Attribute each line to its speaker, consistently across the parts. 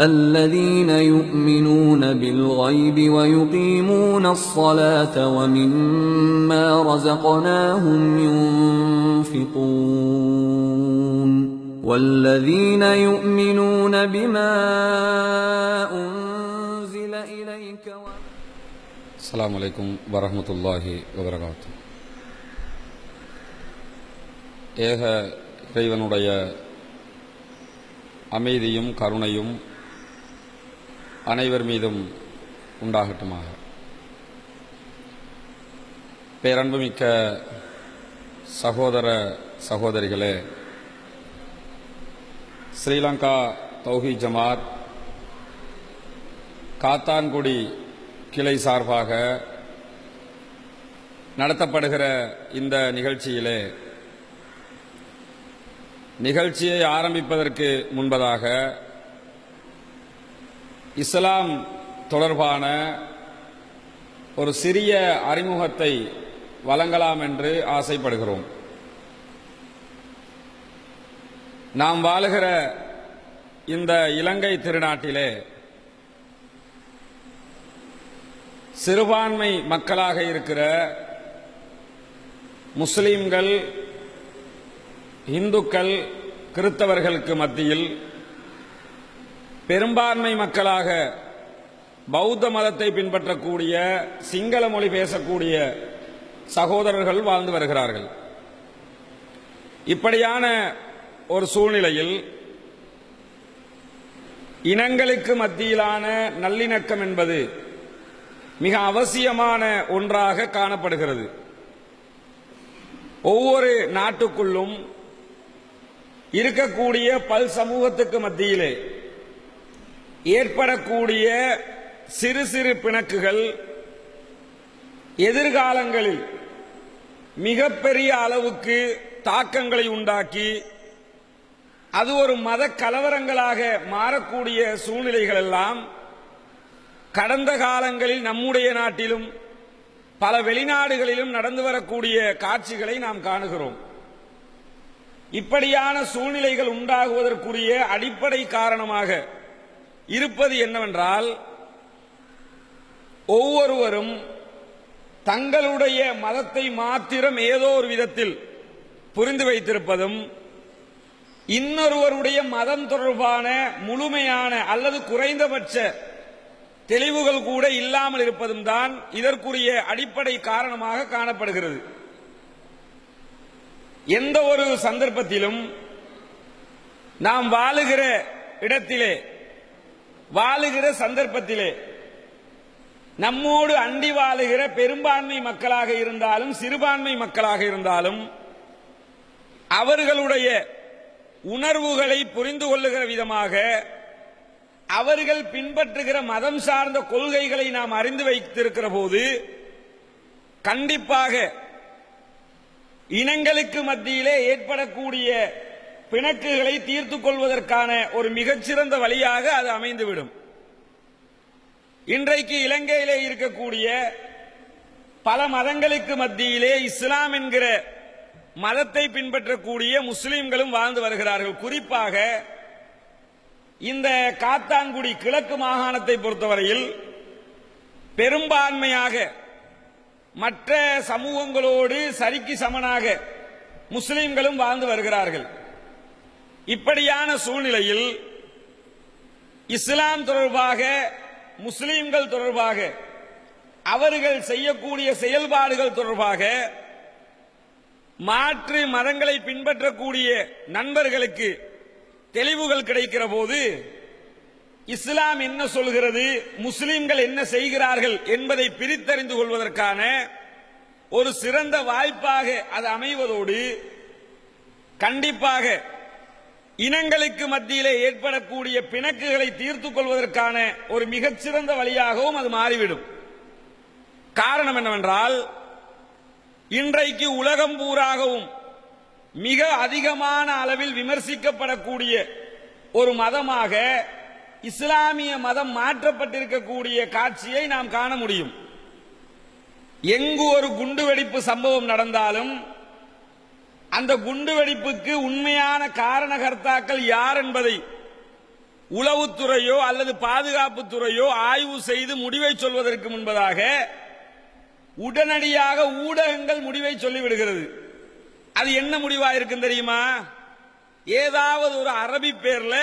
Speaker 1: الذين يؤمنون بالغيب ويقيمون الصلاة ومما رزقناهم ينفقون والذين يؤمنون بما أنزل إليك و...
Speaker 2: السلام عليكم ورحمة الله وبركاته. ஏக இறைவனுடைய அமைதியும் கருணையும் அனைவர் மீதும் உண்டாகட்டுமாக. பேரன்புமிக்க சகோதர சகோதரிகளே ஸ்ரீலங்கா தௌஹி ஜமாத் காத்தான்குடி கிளை சார்பாக நடத்தப்படுகிற இந்த நிகழ்ச்சியிலே நிகழ்ச்சியை ஆரம்பிப்பதற்கு முன்பதாக இஸ்லாம் தொடர்பான ஒரு சிறிய அறிமுகத்தை வழங்கலாம் என்று ஆசைப்படுகிறோம். நாம் வாழுகிற இந்த இலங்கை திருநாட்டிலே சிறுபான்மை மக்களாக இருக்கிற முஸ்லீம்கள் இந்துக்கள் கிறித்தவர்களுக்கு மத்தியில் பெரும்பான்மை மக்களாக பௌத்த மதத்தை பின்பற்றக்கூடிய சிங்கள மொழி பேசக்கூடிய சகோதரர்கள் வாழ்ந்து வருகிறார்கள். இப்படியான ஒரு சூழ்நிலையில் இனங்களுக்கு மத்தியிலான நல்லிணக்கம் என்பது மிக அவசியமான ஒன்றாக காணப்படுகிறது. ஒவ்வொரு நாட்டுக்குள்ளும் இருக்கக்கூடிய பல் சமூகத்துக்கு மத்தியிலே ஏற்படக்கூடிய சிறு சிறு பிணக்குகள் எதிர்காலங்களில் மிகப்பெரிய அளவுக்கு தாக்கங்களை உண்டாக்கி அது ஒரு மத கலவரங்களாக மாறக்கூடிய சூழ்நிலைகள் எல்லாம் கடந்த காலங்களில் நம்முடைய நாட்டிலும் பல வெளிநாடுகளிலும் நடந்து வரக்கூடிய காட்சிகளை நாம் காணுகிறோம். இப்படியான சூழ்நிலைகள் உண்டாகுவதற்குரிய அடிப்படை காரணமாக இருப்பது என்னவென்றால் ஒவ்வொருவரும் தங்களுடைய மதத்தை மாத்திரம் ஏதோ ஒரு விதத்தில் புரிந்து வைத்திருப்பதும் இன்னொருவருடைய மதம் தொடர்பான முழுமையான அல்லது குறைந்தபட்ச தெளிவுகள் கூட இல்லாமல் இருப்பதும் தான் இதற்குரிய அடிப்படை காரணமாக காணப்படுகிறது. எந்த ஒரு சந்தர்ப்பத்திலும் நாம் வாழுகிற இடத்திலே வாழுகிற சந்தர்ப்பத்திலே நம்மோடு அண்டி வாழுகிற பெரும்பான்மை மக்களாக இருந்தாலும் சிறுபான்மை மக்களாக இருந்தாலும் அவர்களுடைய உணர்வுகளை புரிந்து கொள்ளுகிற விதமாக அவர்கள் பின்பற்றுகிற மதம் சார்ந்த கொள்கைகளை நாம் அறிந்து வைத்திருக்கிற போது கண்டிப்பாக இனங்களுக்கு மத்தியிலே ஏற்படக்கூடிய பிணக்குகளை தீர்த்துக் கொள்வதற்கான ஒரு மிகச்சிறந்த வழியாக அது அமைந்துவிடும். இன்றைக்கு இலங்கையிலே இருக்கக்கூடிய பல மதங்களுக்கு மத்தியிலே இஸ்லாம் என்கிற மதத்தை பின்பற்றக்கூடிய முஸ்லிம்களும் வாழ்ந்து வருகிறார்கள். குறிப்பாக இந்த காத்தான்குடி கிழக்கு மாகாணத்தை பொறுத்தவரையில் பெரும்பான்மையாக மற்ற சமூகங்களோடு சரிக்கு சமனாக முஸ்லிம்களும் வாழ்ந்து வருகிறார்கள். இப்படியான சூழ்நிலையில் இஸ்லாம் தொடர்பாக முஸ்லீம்கள் தொடர்பாக அவர்கள் செய்யக்கூடிய செயல்பாடுகள் தொடர்பாக மாற்று மதங்களை பின்பற்றக்கூடிய நண்பர்களுக்கு தெளிவுகள் கிடைக்கிற போது இஸ்லாம் என்ன சொல்கிறது முஸ்லிம்கள் என்ன செய்கிறார்கள் என்பதை பிரித்தறிந்து கொள்வதற்கான ஒரு சிறந்த வாய்ப்பாக அது அமைவதோடு கண்டிப்பாக இனங்களுக்கு மத்தியிலே ஏற்படக்கூடிய பிணக்குகளை தீர்த்துக் கொள்வதற்கான ஒரு மிகச்சிறந்த வழியாகவும் அது மாறிவிடும். காரணம் என்னவென்றால் இன்றைக்கு உலகம் பூராகவும் மிக அதிகமான அளவில் விமர்சிக்கப்படக்கூடிய ஒரு மதமாக இஸ்லாமிய மதம் மாற்றப்பட்டிருக்கக்கூடிய காட்சியை நாம் காண முடியும். எங்கு ஒரு குண்டுவெடிப்பு சம்பவம் நடந்தாலும் அந்த குண்டுவெடிப்புக்கு உண்மையான காரணகர்த்தாக்கள் யார் என்பதை உளவுத்துறையோ அல்லது பாதுகாப்புத்துறையோ ஆய்வு செய்து முடிவை சொல்வதற்கு முன்பதாக உடனடியாக ஊடகங்கள் முடிவை சொல்லிவிடுகிறது. அது என்ன முடிவா இருக்கும் தெரியுமா? ஏதாவது ஒரு அரபி பேர்ல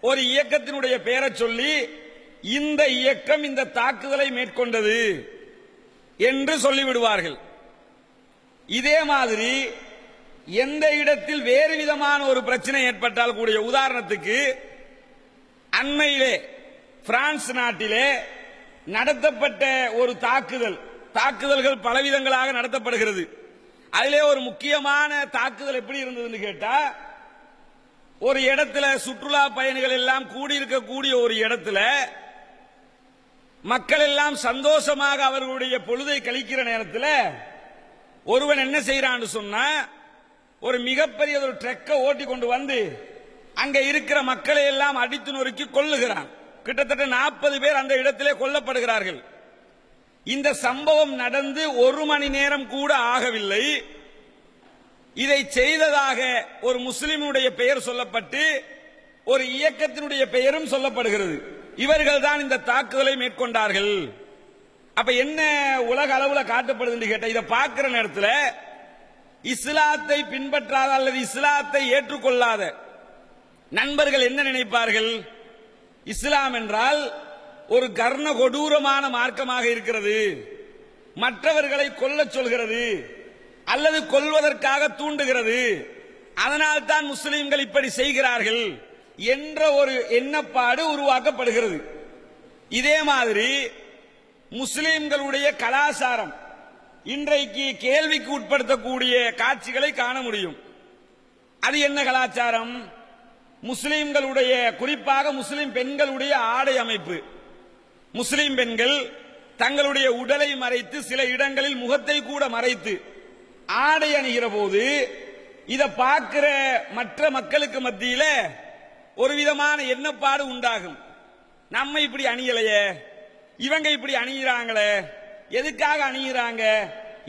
Speaker 2: ஒரு இயக்கத்தினுடைய பெயரை சொல்லி இந்த இயக்கம் இந்த தாக்குதலை மேற்கொண்டது என்று சொல்லிவிடுவார்கள். இதே மாதிரி எந்த இடத்தில் வேறு விதமான ஒரு பிரச்சனை ஏற்பட்டால் கூடிய உதாரணத்துக்கு அண்மையிலே பிரான்ஸ் நாட்டிலே நடத்தப்பட்ட ஒரு தாக்குதல். தாக்குதல்கள் பலவிதங்களாக நடத்தப்படுகிறது. அதிலே ஒரு முக்கியமான தாக்குதல் எப்படி இருந்ததுன்னு கேட்டா ஒரு இடத்துல சுற்றுலா பயணிகள் எல்லாம் கூடியிருக்கக்கூடிய ஒரு இடத்துல மக்கள் எல்லாம் சந்தோஷமாக அவர்களுடைய பொழுதை கழிக்கிற நேரத்தில் ஒருவன் என்ன செய்யறான்னு சொன்னா ஒரு மிகப்பெரிய ஒரு ட்ரெக்கை ஓட்டி கொண்டு வந்து அங்க இருக்கிற மக்களை எல்லாம் அடித்து நொறுக்கி கொள்ளுகிறான் கிட்டத்தட்ட நாற்பது பேர் அந்த இடத்திலே கொல்லப்படுகிறார்கள். இந்த சம்பவம் நடந்து ஒரு மணி நேரம் கூட ஆகவில்லை. இதை செய்ததாக ஒரு முஸ்லிமுடைய பெயர் சொல்லப்பட்டு ஒரு இயக்கத்தினுடைய பெயரும் சொல்லப்படுகிறது. இவர்கள் தான் இந்த தாக்குதலை மேற்கொண்டார்கள். அப்ப என்ன உலக அளவுல காட்டப்படுதுன்னு கேட்ட இதை பார்க்கிற நேரத்தில் இஸ்லாத்தை பின்பற்றாத அல்லது இஸ்லாத்தை ஏற்றுக்கொள்ளாத நண்பர்கள் என்ன நினைப்பார்கள்? இஸ்லாம் என்றால் ஒரு கர்ண கொடூரமான மார்க்கமாக இருக்கிறது. மற்றவர்களை கொல்லச் சொல்கிறது. அல்லது கொல்வதற்காக தூண்டுகிறது. அதனால் தான் முஸ்லிம்கள் இப்படி செய்கிறார்கள் என்ற ஒரு எண்ணப்பாடு உருவாக்கப்படுகிறது. இதே மாதிரி முஸ்லிம்களுடைய கலாச்சாரம் இன்றைக்கு கேள்விக்கு உட்படுத்தக்கூடிய காட்சிகளை காண முடியும். அது என்ன கலாச்சாரம்? முஸ்லிம்களுடைய குறிப்பாக முஸ்லிம் பெண்களுடைய ஆடை அமைப்பு. முஸ்லிம் பெண்கள் தங்களுடைய உடலை மறைத்து சில இடங்களில் முகத்தை கூட மறைத்து ஆடை அணிகிற போது இதை பார்க்கிற மற்ற மக்களுக்கு மத்தியில ஒரு விதமான எண்ணப்பாடு உண்டாகும். நம்ம இப்படி அணியலையே? இவங்க இப்படி அணிகிறாங்களே எதுக்காக அணிகிறாங்க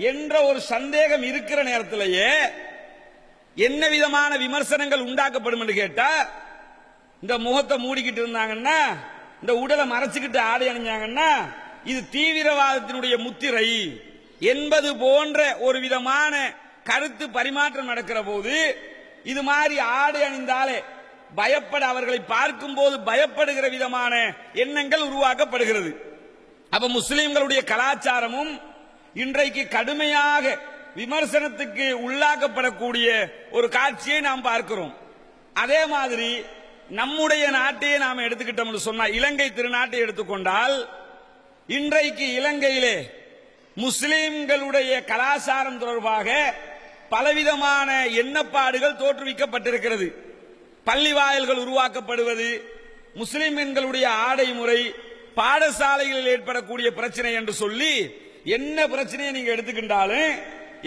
Speaker 2: என்ற ஒரு சந்தேகம் இருக்கிற நேரத்திலேயே என்ன விதமான விமர்சனங்கள் உண்டாக்கப்படும் என்று கேட்டா இந்த முகத்தை மூடிக்கிட்டு இருந்தாங்கன்னா இந்த உடலை மறைச்சுக்கிட்டு ஆடை அணிஞ்சாங்கன்னா இது தீவிரவாதத்தினுடைய முத்திரை என்பது போன்ற ஒரு விதமான கருத்து பரிமாற்றம் நடக்கிற போது இது மாதிரி ஆடை அணிந்தாலே பயப்பட அவர்களை பார்க்கும் போது பயப்படுகிற விதமான எண்ணங்கள் உருவாக்கப்படுகிறது. அப்ப முஸ்லிம்களுடைய கலாச்சாரமும் இன்றைக்கு கடுமையாக விமர்சனத்துக்கு உள்ளாக்கப்படக்கூடிய ஒரு காட்சியை நாம் பார்க்கிறோம். அதே மாதிரி நம்முடைய நாட்டையே நாம் எடுத்துக்கிட்டோம்னு சொன்னா இலங்கை திருநாட்டை எடுத்துக்கொண்டால் இன்றைக்கு இலங்கையிலே முஸ்லிம்களுடைய கலாச்சாரம் தொடர்பாக பலவிதமான எண்ணப்பாடுகள் தோற்றுவிக்கப்பட்டிருக்கிறது. பள்ளி வாயில்கள் உருவாக்கப்படுவது முஸ்லிம் பெண்களுடைய ஆடை முறை பாடசாலைகளில் ஏற்படக்கூடிய பிரச்சனை என்று சொல்லி என்ன பிரச்சனையை நீங்க எடுத்துக்கின்றாலும்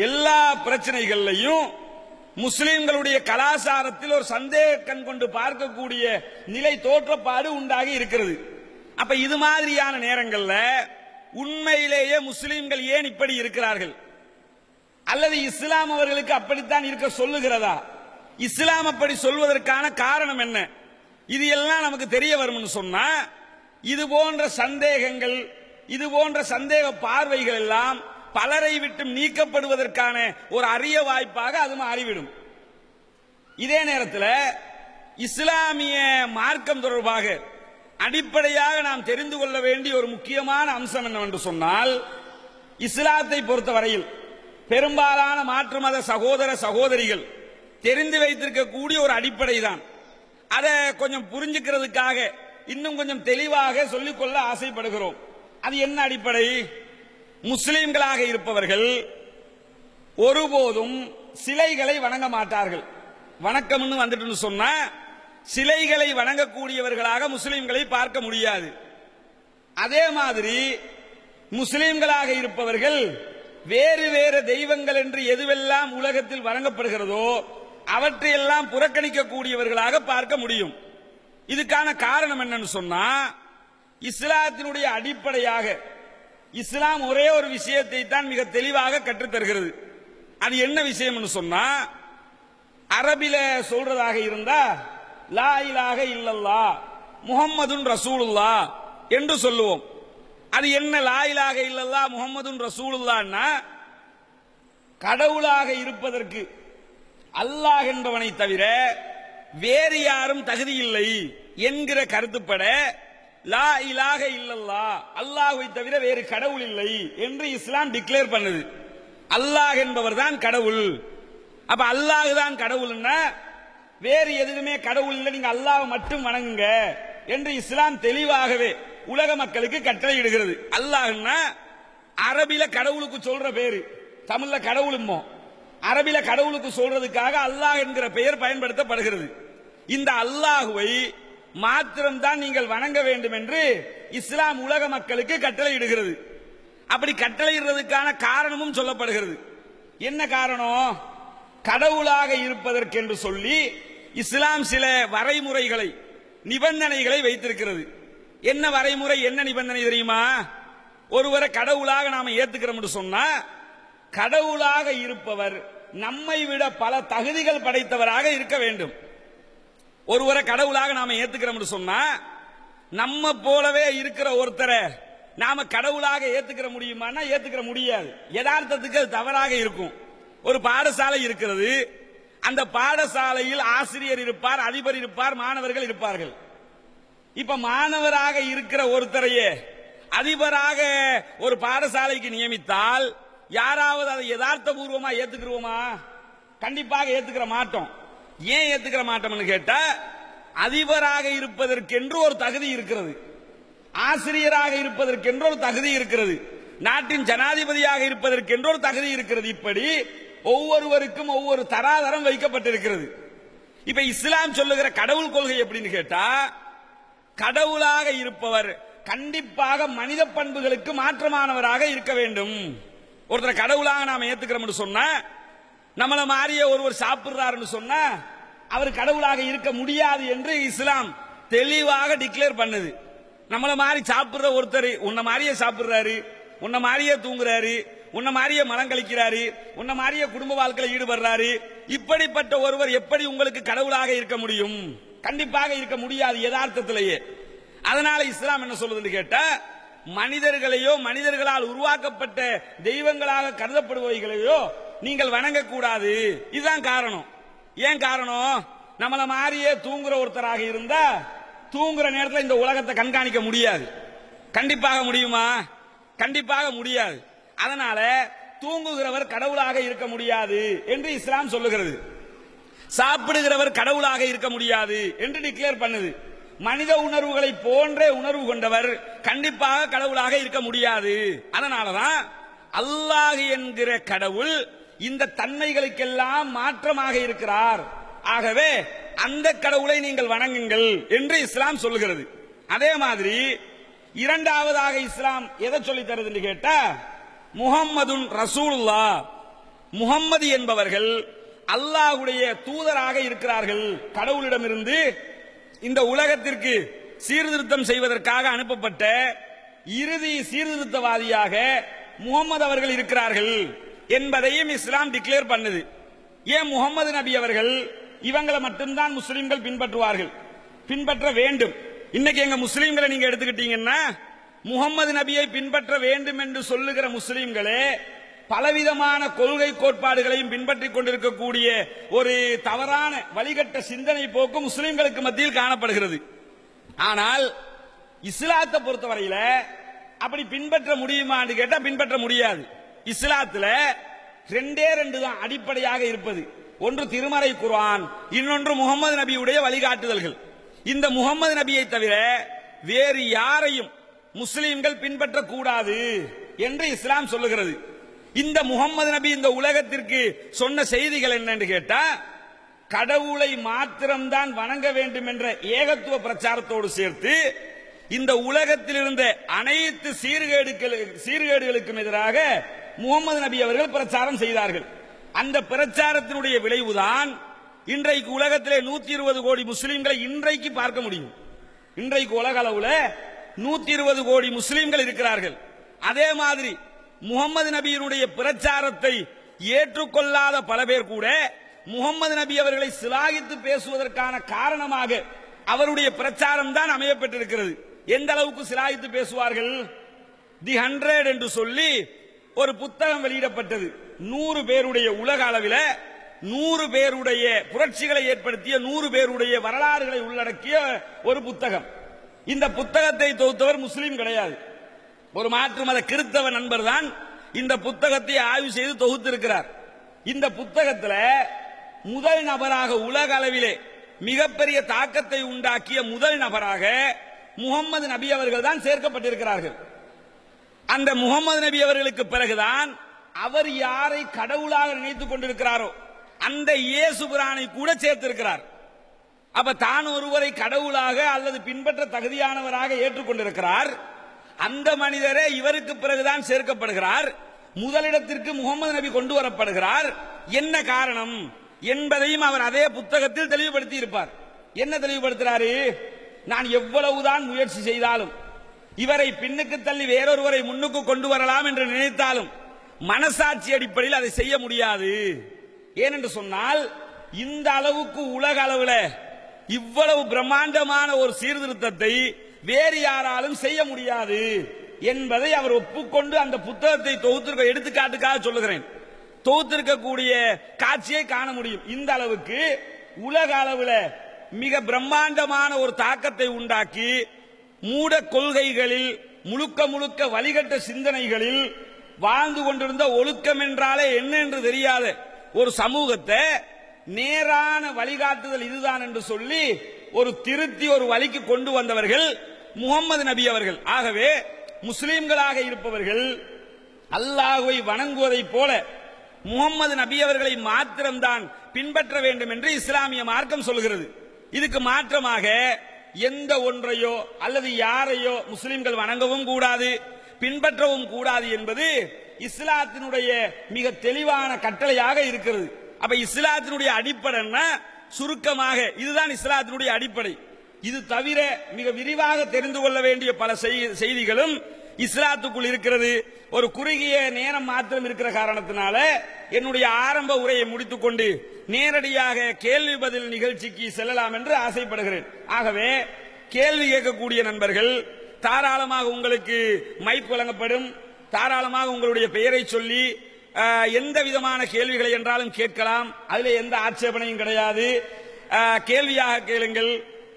Speaker 2: எல்லா பிரச்சனைகள்லையும் முஸ்லிம்களுடைய கலாச்சாரத்தில் ஒரு சந்தேக கண் கொண்டு பார்க்கக்கூடிய நிலை தோற்றப்பாடு உண்டாகி இருக்கிறது. அப்ப இது மாதிரியான நேரங்கள்ல உண்மையிலேயே முஸ்லிம்கள் ஏன் இப்படி இருக்கிறார்கள்? அல்லது இஸ்லாம் அவர்களுக்கு அப்படித்தான் இருக்க சொல்லுகிறதா? இஸ்லாம் அப்படி சொல்வதற்கான காரணம் என்ன? இது எல்லாம் நமக்கு தெரிய வரும்னு சொன்னா இது போன்ற சந்தேகங்கள் இது போன்ற சந்தேக பார்வைகள் எல்லாம் பலரை விட்டு நீக்கப்படுவதற்கான ஒரு அரிய வாய்ப்பாக அது மாறிவிடும். இதே நேரத்தில் இஸ்லாமிய மார்க்கம் தொடர்பாக அடிப்படையாக நாம் தெரிந்து கொள்ள வேண்டிய ஒரு முக்கியமான அம்சம் என்னவென்று சொன்னால் இஸ்லாத்தை பொறுத்தவரையில் பெரும்பாலான மாற்று மத சகோதர சகோதரிகள் தெரிந்து வைத்திருக்கக்கூடிய ஒரு அடிப்படை தான் அதை கொஞ்சம் புரிஞ்சுக்கிறதுக்காக இன்னும் கொஞ்சம் தெளிவாக சொல்லிக்கொள்ள ஆசைப்படுகிறோம். அது என்ன அடிப்படை? முஸ்லிம்களாக இருப்பவர்கள் ஒருபோதும் சிலைகளை வணங்க மாட்டார்கள். வணக்கம்னு வந்துட்டு சொன்னா சிலைகளை வணங்கக்கூடியவர்களாக முஸ்லிம்களை பார்க்க முடியாது. அதே மாதிரி முஸ்லிம்களாக இருப்பவர்கள் வேறு வேறு தெய்வங்கள் என்று எதுவெல்லாம் உலகத்தில் வழங்கப்படுகிறதோ அவற்றையெல்லாம் புறக்கணிக்கக்கூடியவர்களாக பார்க்க முடியும். இதுக்கான காரணம் என்னன்னு சொன்னா இஸ்லாத்தினுடைய அடிப்படையாக இஸ்லாம் ஒரே ஒரு விஷயத்தை தான் மிக தெளிவாக கற்றுத்தருகிறது. அது என்ன விஷயம்னு சொன்னா அரபில சொல்றதாக இருந்தா லா இலாக இல்லல்லா முகம்மதுன் ரசூலுல்லா என்று சொல்லுவோம். அது என்ன லாயிலாக இல்லல்லா முகம்மதுன் ரசூலுல்லான்னா கடவுளாக இருப்பதற்கு அல்லாஹ் என்பவனை தவிர வேறு யாரும் தகுதி இல்லை என்கிற கருத்துப்பட லா இலாக இல்லல்லா அல்லாஹை தவிர வேறு கடவுள் இல்லை என்று இஸ்லாம் டிக்ளேர் பண்ணுது. அல்லாஹ் என்பவர் தான் கடவுள். அப்ப அல்லாஹ் தான் கடவுள்னா வேறு எதுவுமே கடவுள் இல்லை நீங்க அல்லாஹ் மட்டும் வணங்குங்க என்று இஸ்லாம் தெளிவாகவே உலக மக்களுக்கு கட்டளையிடுகிறது. அல்லாஹ்னா அரபில கடவுளுக்கு சொல்ற பேரு. தமிழ்ல கடவுளுமோ அரபில கடவுளுக்கு சொல்றதுக்காக அல்லாஹ் என்கிற பெயர் பயன்படுத்தப்படுகிறது. இந்த அல்லாஹுவை மாத்திரம்தான் நீங்கள் வணங்க வேண்டும் என்று இஸ்லாம் உலக மக்களுக்கு கட்டளையிடுகிறது. அப்படி கட்டளையிடுறதுக்கான காரணமும் சொல்லப்படுகிறது. என்ன காரணம்? கடவுளாக இருப்பதற்கென்று சொல்லி இஸ்லாம் சில வரைமுறைகளை நிபந்தனைகளை வைத்திருக்கிறது. என்ன வரைமுறை என்ன நிபந்தனை தெரியுமா? ஒருவரை கடவுளாக நாம ஏத்துக்கிறோம்னு சொன்னா கடவுளாக இருப்பவர் நம்மை விட பல தகுதிகள் படைத்தவராக இருக்க வேண்டும். ஒருவரை கடவுளாக நாம ஏத்துக்கிறோம்னு சொன்னா நம்ம போலவே இருக்கிற ஒருத்தரை நாம கடவுளாக ஏத்துக்கிற முடியுமான்னா ஏத்துக்கிற முடியாது. யதார்த்தத்துக்கு அது தவறாக இருக்கும். ஒரு பாடசாலை இருக்கிறது. அந்த பாடசாலையில் ஆசிரியர் இருப்பார் அதிபர் இருப்பார் மாணவர்கள் இருப்பார்கள். இப்ப மாணவராக இருக்கிற ஒருத்தரையே அதிபராக ஒரு பாடசாலைக்கு நியமித்தால் யாராவது அதை யதார்த்த பூர்வமா ஏத்துக்கிறோமா கண்டிப்பாக ஏத்துக்கிற மாட்டோம். ஏன் ஏத்துக்கிற மாட்டோம்னு கேட்டா அதிபராக இருப்பதற்கென்று ஒரு தகுதி இருக்கிறது. ஆசிரியராக இருப்பதற்கென்று ஒரு தகுதி இருக்கிறது. நாட்டின் ஜனாதிபதியாக இருப்பதற்கென்று ஒரு தகுதி இருக்கிறது. இப்படி ஒவ்வொருவருக்கும் ஒவ்வொரு தராதரம் வைக்கப்பட்டிருக்கிறது. இப்ப இஸ்லாம் சொல்லுகிற கடவுள் கொள்கை எப்படின்னு கேட்டா கடவுளாக இருப்பவர் கண்டிப்பாக மனித பண்புகளுக்கு மாற்றமானவராக இருக்க வேண்டும். ஒருத்தரை கடவுளாக நாம் ஏத்துக்கிறோம்னு சொன்னா நம்மளை மாறிய ஒருவர் சாப்பிடுறாருன்னு சொன்னா அவர் கடவுளாக இருக்க முடியாது என்று இஸ்லாம் தெளிவாக டிக்ளேர் பண்ணுது. நம்மளை மாதிரி சாப்பிடுற ஒருத்தர் உன்னை மாதிரியே சாப்பிடுறாரு உன்னை மாதிரியே தூங்குறாரு உன்னை மாதிரியே மலம் கழிக்கிறாரு உன்னை மாதிரியே குடும்ப வாழ்க்கையில் ஈடுபடுறாரு. இப்படிப்பட்ட ஒருவர் எப்படி உங்களுக்கு கடவுளாக இருக்க முடியும்? கண்டிப்பாக இருக்க முடியாது யதார்த்தத்திலேயே. அதனால இஸ்லாம் என்ன சொல்லுதுன்னு கேட்டா மனிதர்களையோ மனிதர்களால் உருவாக்கப்பட்ட தெய்வங்களாக கருதப்படுபவைகளையோ நீங்கள் வணங்கக்கூடாது. இதுதான் காரணம். ஏன் காரணம்? நம்மள மாதிரியே தூங்குற ஒருத்தராக இருந்தா தூங்குற நேரத்தில் இந்த உலகத்தை கண்காணிக்க முடியாது. கண்டிப்பாக முடியுமா? கண்டிப்பாக முடியாது. அதனால தூங்குகிறவர் கடவுளாக இருக்க முடியாது என்று இஸ்லாம் சொல்லுகிறது. சாப்பிடுகிறவர் கடவுளாக இருக்க முடியாது என்று டிக்ளேர் பண்ணுது. மனித உணர்வுகளை போன்றே உணர்வு கொண்டவர் கண்டிப்பாக கடவுளாக இருக்க முடியாது. அதனாலதான் அல்லாஹ் என்கிற கடவுள் இந்த தன்மைகளுக்கெல்லாம் மாற்றமாக இருக்கிறார். ஆகவே அந்த கடவுளை நீங்கள் வணங்குங்கள் என்று இஸ்லாம் சொல்லுகிறது. அதே மாதிரி இரண்டாவதாக இஸ்லாம் எதை சொல்லி தருதுன்னு கேட்டா முகம்மதுன் ரசூல்லா முகம்மது என்பவர்கள் அல்லாஹுடைய தூதராக இருக்கிறார்கள். கடவுளிடமிருந்து இந்த உலகத்திற்கு சீர்திருத்தம் செய்வதற்காக அனுப்பப்பட்ட இறுதி சீர்திருத்தவாதியாக முகமது அவர்கள் இருக்கிறார்கள். என்பதையும் இஸ்லாம் டிக்ளேர் பண்ணுது. ஏன் முகமது நபி அவர்கள் இவங்களை மட்டும்தான் முஸ்லிம்கள் பின்பற்றுவார்கள்? பின்பற்ற வேண்டும். இன்னைக்கு எங்க முஸ்லிம்களை நீங்க எடுத்துக்கிட்டீங்கன்னா முகமது நபியை பின்பற்ற வேண்டும் என்று சொல்லுகிற முஸ்லிம்களே பலவிதமான கொள்கை கோட்பாடுகளையும் பின்பற்றிக் கொண்டிருக்கக்கூடிய ஒரு தவறான வழிகட்ட சிந்தனை போக்கு முஸ்லிம்களுக்கு மத்தியில் காணப்படுகிறது. ஆனால் இஸ்லாத்தை பொறுத்தவரையில அப்படி பின்பற்ற முடியுமான்னு கேட்டா பின்பற்ற முடியாது. இஸ்லாத்துல ரெண்டே ரெண்டு தான் அடிப்படையாக இருப்பது. ஒன்று திருமறை குர்ஆன் இன்னொன்று முகமது நபியுடைய வழிகாட்டுதல்கள். இந்த முகமது நபியை தவிர வேறு யாரையும் முஸ்லிம்கள் பின்பற்றக்கூடாது என்று இஸ்லாம் சொல்லுகிறது. இந்த முகமது நபி இந்த உலகத்திற்கு சொன்ன செய்திகள் என்னன்னு கேட்டா கடவுளை மாத்திரம்தான் வணங்க வேண்டும் என்ற ஏகத்துவ பிரச்சாரத்தோடு சேர்த்து இந்த உலகத்தில் இருந்த அனைத்து சீர்கேடுகளுக்கு சீர்கேடுகளுக்கும் எதிராக முகமது நபி அவர்கள் பிரச்சாரம் செய்தார்கள். அந்த பிரச்சாரத்தினுடைய விளைவுதான் இன்றைக்கு உலகத்திலே நூத்தி இருபது கோடி முஸ்லீம்களை இன்றைக்கு பார்க்க முடியும். இன்றைக்கு உலக அளவுல நூத்தி இருபது கோடி முஸ்லீம்கள் இருக்கிறார்கள். அதே மாதிரி முகமது நபியினுடைய பிரச்சாரத்தை ஏற்றுக்கொள்ளாத பல பேர் கூட முகமது நபி அவர்களை சிலாகித்து பேசுவதற்கான காரணமாக அவருடைய பிரச்சாரம் தான் அமையப்பட்டிருக்கிறது. எந்த அளவுக்கு சிலாகித்து பேசுவார்கள்? தி ஹண்ட்ரட் என்று சொல்லி ஒரு புத்தகம் வெளியிடப்பட்டது. நூறு பேருடைய உலக அளவில் நூறு பேருடைய புரட்சிகளை ஏற்படுத்திய நூறு பேருடைய வரலாறுகளை உள்ளடக்கிய ஒரு புத்தகம். இந்த புத்தகத்தை தொகுத்தவர் முஸ்லீம் கிடையாது. ஒரு மாற்று மத கிறிஸ்தவ நண்பர் தான் இந்த புத்தகத்தை ஆய்வு செய்து தொகுத்திருக்கிறார். இந்த புத்தகத்தில் முதல் நபராக உலக அளவிலே மிகப்பெரிய தாக்கத்தை உண்டாக்கிய முதல் நபராக முகமது நபி அவர்கள் தான் சேர்க்கப்பட்டிருக்கிறார்கள். அந்த முகமது நபி அவர்களுக்கு பிறகுதான் அவர் யாரை கடவுளாக நினைத்துக் கொண்டிருக்கிறாரோ அந்த இயேசு பிரானை கூட சேர்த்திருக்கிறார். அப்ப தான் ஒருவரை கடவுளாக அல்லது பின்பற்ற தகுதியானவராக ஏற்றுக்கொண்டிருக்கிறார். அந்த மனிதரே இவருக்கு பிறகுதான் சேர்க்கப்படுகிறார். முதலிடத்திற்கு முகமது நபி கொண்டு வரப்படுகிறார். என்ன காரணம்? என்பதையும் அவர் அதே புத்தகத்தில் தெளிவுபடுத்தி இருப்பார் என்ன தெளிவுபடுத்துறாரு? நான் எவ்வளவுதான் முயற்சி செய்தாலும் இவரை பின்னுக்கு தள்ளி வேறொருவரை முன்னுக்கு கொண்டு வரலாம் என்று நினைத்தாலும் மனசாட்சி அடிப்படையில் அதை செய்ய முடியாது. ஏனென்று சொன்னால் இந்த அளவுக்கு உலக அளவில் இவ்வளவு பிரம்மாண்டமான ஒரு சீர்திருத்தத்தை வேறு யாராலும் செய்ய முடியாது என்பதை அவர் ஒப்புக்கொண்டு அந்த புத்தகத்தை தொகுத்திருக்க எடுத்துக்காட்டுக்காக சொல்லுகிறேன். தொகுத்திருக்கக்கூடிய காட்சியை காண முடியும். இந்த அளவுக்கு உலக அளவில் மிக பிரம்மாண்டமான ஒரு தாக்கத்தை உண்டாக்கி மூட கொள்கைகளில் முழுக்க முழுக்க வழிகட்ட சிந்தனைகளில் வாழ்ந்து கொண்டிருந்த ஒழுக்கம் என்றாலே என்ன என்று தெரியாத ஒரு சமூகத்தை நேரான வழிகாட்டுதல் இதுதான் என்று சொல்லி ஒரு திருத்தி ஒரு வழிக்கு கொண்டு வந்தவர்கள் முகமது நபி அவர்கள். ஆகவே முஸ்லிம்களாக இருப்பவர்கள் அல்லாஹுவை வணங்குவதைப் போல முகமது நபி அவர்களை மாத்திரம்தான் பின்பற்ற வேண்டும் என்று இஸ்லாமிய மார்க்கம் சொல்கிறது. இதுக்கு மாற்றமாக எந்த ஒன்றையோ அல்லது யாரையோ முஸ்லிம்கள் வணங்கவும் கூடாது பின்பற்றவும் கூடாது என்பது இஸ்லாத்தினுடைய மிக தெளிவான கட்டளையாக இருக்கிறது. அப்ப இஸ்லாத்தினுடைய அடிப்படைன்னா சுருக்கமாக இதுதான் இஸ்லாத்தினுடைய அடிப்படை. இது தவிர மிக விரிவாக தெரிந்து கொள்ள வேண்டிய பல செய்திகளும் இஸ்லாத்துக்குள் இருக்கிறது. ஒரு குறுகிய நேரம் மாத்திரம் இருக்கிற காரணத்தினால என்னுடைய ஆரம்ப உரையை முடித்துக்கொண்டு நேரடியாக கேள்வி பதில் நிகழ்ச்சிக்கு செல்லலாம் என்று ஆசைப்படுகிறேன். ஆகவே கேள்வி கேட்கக்கூடிய நண்பர்கள் தாராளமாக உங்களுக்கு மைக் வழங்கப்படும். தாராளமாக உங்களுடைய பெயரை சொல்லி எந்த விதமான கேள்விகளை என்றாலும் கேட்கலாம். அதில் எந்த ஆட்சேபனையும் கிடையாது. கேள்வியாக கேளுங்கள்.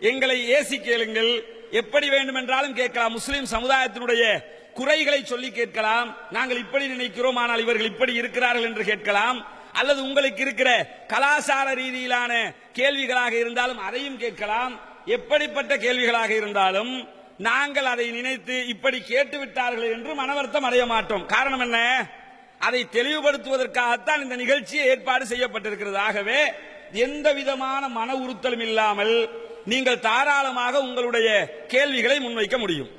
Speaker 2: எங்களை ஏசி கேளுங்கள். எப்படி வேண்டுமென்றாலும் கேட்கலாம். முஸ்லிம் சமுதாயத்தினுடைய குறைகளை சொல்லி கேட்கலாம். நாங்கள் இப்படி நினைக்கிறோம் ஆனால் இவர்கள் இப்படி இருக்கிறார்கள் என்று கேட்கலாம். அல்லது உங்களுக்கு இருக்கிற கலாசார ரீதியிலான கேள்விகளாக இருந்தாலும் அதையும் கேட்கலாம். எப்படிப்பட்ட கேள்விகளாக இருந்தாலும் நாங்கள் அதை நினைத்து இப்படி கேட்டு விட்டார்கள் என்று மனவருத்தம் அடைய மாட்டோம். காரணம் என்ன? அதை தெளிவுபடுத்துவதற்காகத்தான் இந்த நிகழ்ச்சியை ஏற்பாடு செய்யப்பட்டிருக்கிறது. ஆகவே எந்த விதமான மன உறுத்தலும் இல்லாமல் நீங்கள் தாராளமாக உங்களுடைய கேள்விகளை முன்வைக்க முடியும்.